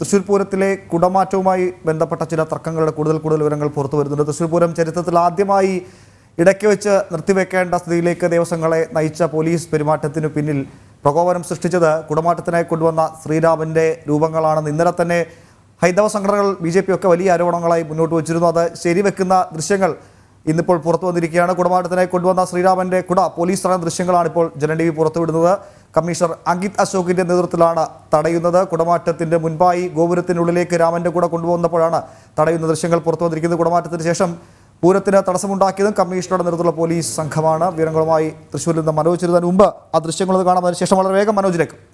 തൃശ്ശൂർ പൂരത്തിലെ കുടമാറ്റവുമായി ബന്ധപ്പെട്ട ചില തർക്കങ്ങളുടെ കൂടുതൽ കൂടുതൽ വിവരങ്ങൾ പുറത്തു വരുന്നുണ്ട്. തൃശ്ശൂർ പൂരം ചരിത്രത്തിൽ ആദ്യമായി ഇടയ്ക്ക് വെച്ച് നിർത്തിവെക്കേണ്ട സ്ഥിതിയിലേക്ക് ദേവസ്വങ്ങളെ നയിച്ച പോലീസ് പെരുമാറ്റത്തിനു പിന്നിൽ പ്രകോപനം സൃഷ്ടിച്ചത് കുടമാറ്റത്തിനായി കൊണ്ടുവന്ന ശ്രീരാമന്റെ രൂപങ്ങളാണെന്ന് ഇന്നലെ തന്നെ ഹൈന്ദവ സംഘടനകൾ ബി ജെ പി ഒക്കെ വലിയ ആരോപണങ്ങളായി മുന്നോട്ട് വച്ചിരുന്നു. അത് ശരിവെക്കുന്ന ദൃശ്യങ്ങൾ ഇന്നിപ്പോൾ പുറത്തു വന്നിരിക്കുകയാണ്. കുടമാറ്റത്തിനായി കൊണ്ടുവന്ന ശ്രീരാമന്റെ കുട പോലീസ് തടഞ്ഞ ദൃശ്യങ്ങളാണ് ഇപ്പോൾ ജനൻ ടി വി പുറത്തുവിടുന്നത്. കമ്മീഷണർ അങ്കിത് അശോകിന്റെ നേതൃത്വത്തിലാണ് തടയുന്നത്. കുടമാറ്റത്തിന്റെ മുൻപായി ഗോപുരത്തിനുള്ളിലേക്ക് രാമന്റെ കൂടെ കൊണ്ടുപോകുന്നപ്പോഴാണ് തടയുന്ന ദൃശ്യങ്ങൾ പുറത്തു വന്നിരിക്കുന്നത് കുടമാറ്റത്തിന് ശേഷം പൂരത്തിന് തടസ്സമുണ്ടാക്കിയതും കമ്മീഷണറുടെ നേതൃത്വത്തിലുള്ള പോലീസ് സംഘമാണ്. വിവരങ്ങളുമായി തൃശ്ശൂരിൽ നിന്ന് മനോജ് ചെറുതാൻ മുമ്പ് ആ ദൃശ്യങ്ങളൊന്ന് കാണാം. ശേഷം വളരെ വേഗം മനോജിലേക്ക്.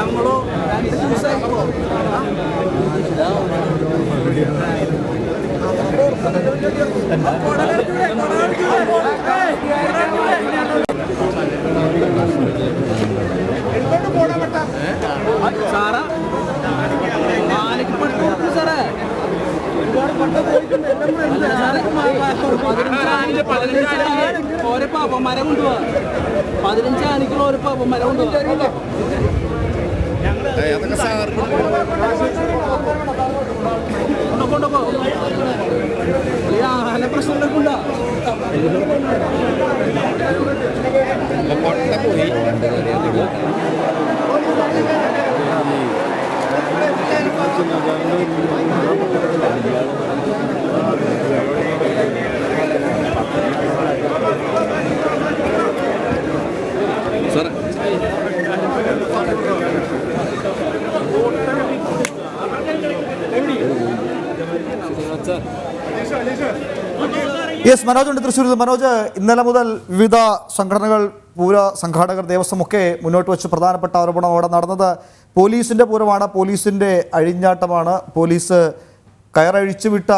ഞങ്ങളോ സാറാ മാലിക്ക് പട്ട് കൊടുത്തു സാറേ ഒരുപാട് പട്ട പോയിട്ടുണ്ട് പതിനഞ്ചാണിക്ക് പതിനഞ്ചാണിക്ക് ഓരോ പാപ്പന്മാരെ കൊണ്ടുപോവാ. പതിനഞ്ചാണിക്കുള്ള ഓരോ പാപ്പന്മാരെ കൊണ്ടുപോവാ. ഈ ആഹാര പ്രശ്നങ്ങളൊക്കെ ഉണ്ടോ യെസ് മനോജ് ഉണ്ട് തൃശ്ശൂരിൽ. മനോജ് ഇന്നലെ മുതൽ വിവിധ സംഘടനകൾ പൂര സംഘാടകർ ദേവസ്വം ഒക്കെ മുന്നോട്ട് വെച്ച് പ്രധാനപ്പെട്ട ആരോപണം അവിടെ നടന്നത്. പോലീസിന്റെ പൂരമാണ്. പോലീസിന്റെ അഴിഞ്ഞാട്ടമാണ്. പോലീസ് കയറഴിച്ചു വിട്ട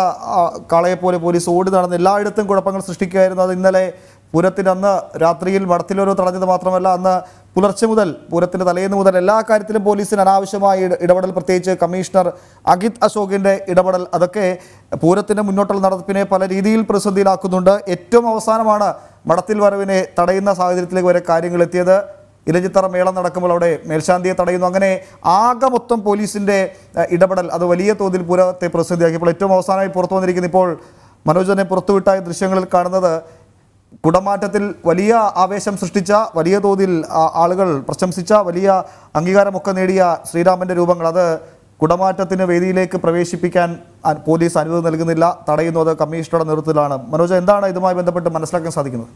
കാളയെപ്പോലെ പോലെ പോലീസ് ഓടി നടന്ന് എല്ലായിടത്തും കുഴപ്പങ്ങൾ സൃഷ്ടിക്കുകയായിരുന്നു. അത് ഇന്നലെ പൂരത്തിന് അന്ന് രാത്രിയിൽ വടത്തിലൊരു തടഞ്ഞത് മാത്രമല്ല അന്ന് പുലർച്ചെ മുതൽ പൂരത്തിന്റെ തലേന്ന് മുതൽ എല്ലാ കാര്യത്തിലും പോലീസിന് അനാവശ്യമായ ഇടപെടൽ പ്രത്യേകിച്ച് കമ്മീഷണർ അഗിത് അശോകിന്റെ ഇടപെടൽ അതൊക്കെ പൂരത്തിന്റെ മുന്നോട്ടുള്ള നടത്തിപ്പിനെ പല രീതിയിൽ പ്രതിസന്ധിയിലാക്കുന്നുണ്ട്. ഏറ്റവും അവസാനമാണ് വടത്തിൽ വരവിനെ തടയുന്ന സാഹചര്യത്തിലേക്ക് വരെ കാര്യങ്ങൾ എത്തിയത്. ഇലഞ്ഞിത്തറ മേളം നടക്കുമ്പോൾ അവിടെ മേൽശാന്തിയെ തടയുന്നു. അങ്ങനെ ആകെ മൊത്തം പോലീസിന്റെ ഇടപെടൽ അത് വലിയ തോതിൽ പൂരത്തെ പ്രതിസന്ധിയാക്കിയപ്പോൾ ഏറ്റവും അവസാനമായി പുറത്തു വന്നിരിക്കുന്ന ഇപ്പോൾ മനോജനെ പുറത്തുവിട്ടായ ദൃശ്യങ്ങളിൽ കാണുന്നത് കുടമാറ്റത്തിൽ വലിയ ആവേശം സൃഷ്ടിച്ച വലിയ തോതിൽ ആളുകൾ പ്രശംസിച്ച വലിയ അംഗീകാരമൊക്കെ നേടിയ ശ്രീരാമന്റെ രൂപങ്ങൾ അത് കുടമാറ്റത്തിന് വേദിയിലേക്ക് പ്രവേശിപ്പിക്കാൻ പോലീസ് അനുമതി നൽകുന്നില്ല തടയുന്നത് കമ്മീഷണറുടെ നേതൃത്വത്തിലാണ്. മനോജ് എന്താണ് ഇതുമായി ബന്ധപ്പെട്ട് മനസ്സിലാക്കാൻ സാധിക്കുന്നത്?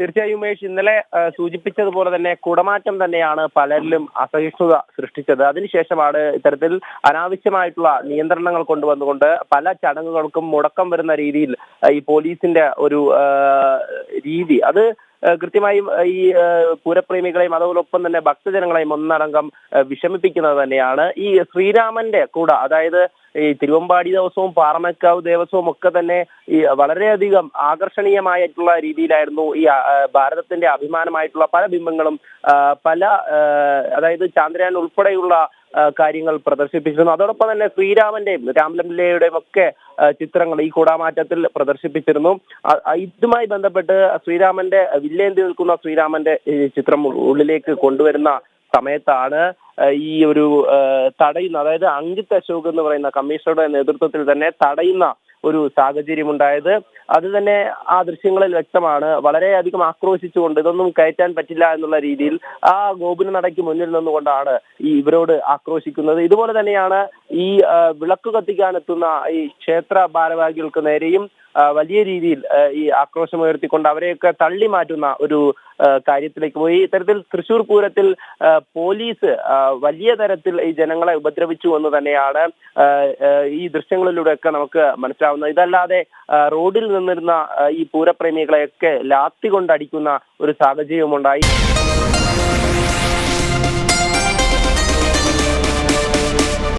തീർച്ചയായും ഉമേഷ് ഇന്നലെ സൂചിപ്പിച്ചതുപോലെ തന്നെ കുടമാറ്റം തന്നെയാണ് പലരിലും അസഹിഷ്ണുത സൃഷ്ടിച്ചത്. അതിനുശേഷമാണ് ഇത്തരത്തിൽ അനാവശ്യമായിട്ടുള്ള നിയന്ത്രണങ്ങൾ കൊണ്ടുവന്നുകൊണ്ട് പല ചടങ്ങുകൾക്കും മുടക്കം വരുന്ന രീതിയിൽ ഈ പോലീസിന്റെ ഒരു രീതി. അത് കൃത്യമായും ഈ പൂരപ്രേമികളെയും അതോടൊപ്പം തന്നെ ഭക്തജനങ്ങളെയും ഒന്നടങ്കം വിഷമിപ്പിക്കുന്നത് തന്നെയാണ്. ഈ ശ്രീരാമന്റെ കൂട അതായത് ഈ തിരുവമ്പാടി ദിവസവും പാറമക്കാവ് ദേവസ്വവും ഒക്കെ തന്നെ ഈ വളരെയധികം ആകർഷണീയമായിട്ടുള്ള രീതിയിലായിരുന്നു ഈ ഭാരതത്തിന്റെ അഭിമാനമായിട്ടുള്ള പല ബിംബങ്ങളും പല അതായത് ചാന്ദ്രയാൻ ഉൾപ്പെടെയുള്ള കാര്യങ്ങൾ പ്രദർശിപ്പിച്ചിരുന്നു. അതോടൊപ്പം തന്നെ ശ്രീരാമന്റെയും രാംലല്ലയുടെയും ഒക്കെ ചിത്രങ്ങൾ ഈ കൂടാമാറ്റത്തിൽ പ്രദർശിപ്പിച്ചിരുന്നു. ഇതുമായി ബന്ധപ്പെട്ട് ശ്രീരാമന്റെ വില്ലേന്തി നിൽക്കുന്ന ശ്രീരാമന്റെ ചിത്രം ഉള്ളിലേക്ക് കൊണ്ടുവരുന്ന സമയത്താണ് ഈ ഒരു തടയുന്ന അതായത് അങ്കിത് അശോക് എന്ന് പറയുന്ന കമ്മീഷണറുടെ നേതൃത്വത്തിൽ തന്നെ തടയുന്ന ഒരു സാഹചര്യം ഉണ്ടായത് അത് തന്നെ ആ ദൃശ്യങ്ങളിൽ വ്യക്തമാണ്. വളരെയധികം ആക്രോശിച്ചുകൊണ്ട് ഇതൊന്നും കയറ്റാൻ പറ്റില്ല എന്നുള്ള രീതിയിൽ ആ ഗോപുര നടയ്ക്ക് മുന്നിൽ നിന്നുകൊണ്ടാണ് ഈ ഇവരോട് ആക്രോശിക്കുന്നത്. ഇതുപോലെ തന്നെയാണ് ഈ വിളക്ക് കത്തിക്കാൻ എത്തുന്ന ഈ ക്ഷേത്ര ഭാരവാഹികൾക്ക് നേരെയും വലിയ രീതിയിൽ ഈ ആക്രോശം ഉയർത്തിക്കൊണ്ട് അവരെയൊക്കെ തള്ളി മാറ്റുന്ന ഒരു കാര്യത്തിലേക്ക് പോയി. ഇത്തരത്തിൽ തൃശൂർ പൂരത്തിൽ പോലീസ് വലിയ തരത്തിൽ ഈ ജനങ്ങളെ ഉപദ്രവിച്ചു എന്ന് തന്നെയാണ് ഈ ദൃശ്യങ്ങളിലൂടെയൊക്കെ നമുക്ക് മനസ്സിലാവുന്നത്. ഇതല്ലാതെ റോഡിൽ നിന്നിരുന്ന ഈ പൂരപ്രേമികളെയൊക്കെ ലാത്തി കൊണ്ടടിക്കുന്ന ഒരു സാഹചര്യമുണ്ടായി